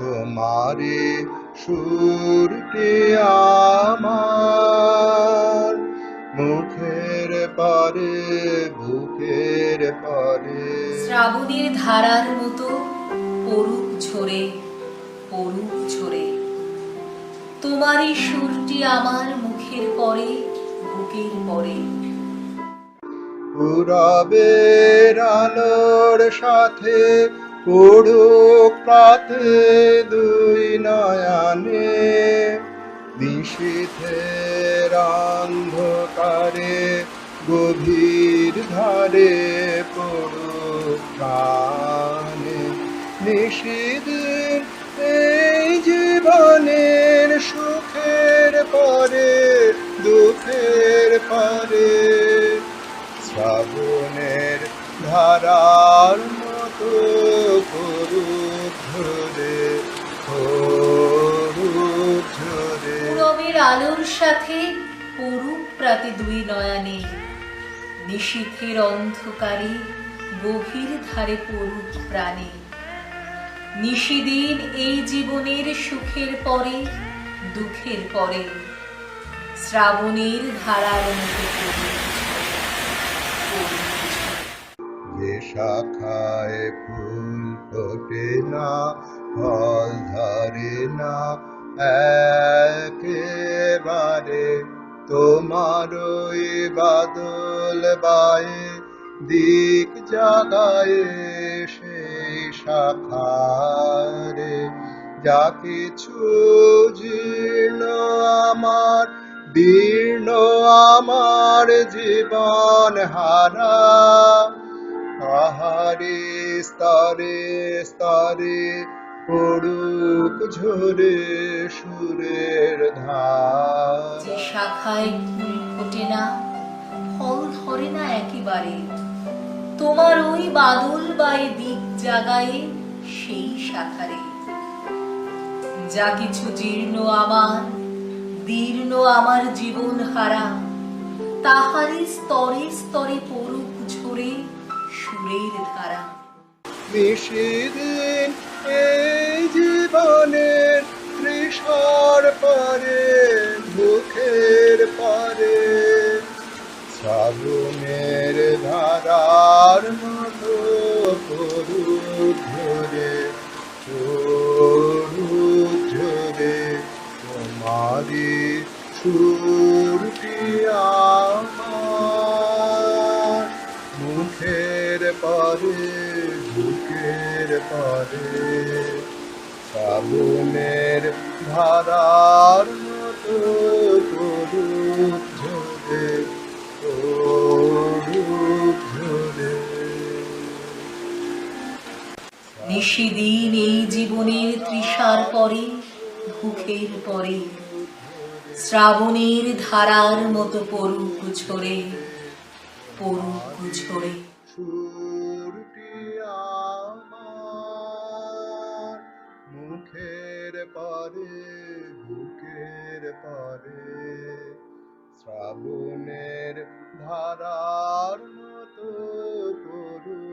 তোমারি সুরটি আমার। মুখের পরে বুকের পরে। শ্রাবণের ধারার মতো পড়ুক ঝরে পড়ুক ঝরে। তোমারই সুরটি আমার মুখের পরে বুকের পরে। পুরবের আলোর সাথে পড়ুক প্রাতে দুই নয়ানে নিশীথের অন্ধকারে, গভীর ধারে পড়ুক প্রাণে। নিশীদিন এই জীবনের সুখের পরে, দুঃখের পরে, শ্রাবণের ধারার মতো করুক ঝরে করুক ঝরে পূরবের আলোর সাথে পড়ুক প্রাতে দুই নয়ানে, নিশীথের অন্ধকারে গভীর ধারে পড়ুক প্রাণে। নিশিদিন এই জীবনের সুখের পরে, দুঃখের পরে, শ্রাবণের ধারার মতো শাখায় ফুল ফোটে না, ফল ধরে না। একেবারে তোমার ওই বাদল বায়ে দিক জাগায় সেই শাখারে। যা কিছু জীর্ণ আমার দীর্ণ আমার জীবন হারা আহারে স্তরে স্তরে পড়ুক ঝরে সুরের ধার। যে শাখায় ফুল ফোটে না, ফল ধরে না একেবারে, তোমার ওই বাদল বায়ে দিক জাগায় সেই শাখারে। যা কিছু জীর্ণ আমার, দীর্ণ আমার জীবন হারা তাহারে স্তরে স্তরে পড়ুক ঝরে সুরের ধারা নিশিদিন এই জীবনের তৃষার পরে মুখের পরে। শ্রাবণের ধারার মতো পরে, বুকের পরে। শ্রাবণের ধারার মতো ঝরে এই জীবনের তৃষার পরে ভুখের পরে, শ্রাবণের ধারার মতো পড়ুক ঝরে পড়ুক ঝরে। সুরটি আমার। মুখের পারে বুকের পারে শ্রাবণের ধারার মতো করুক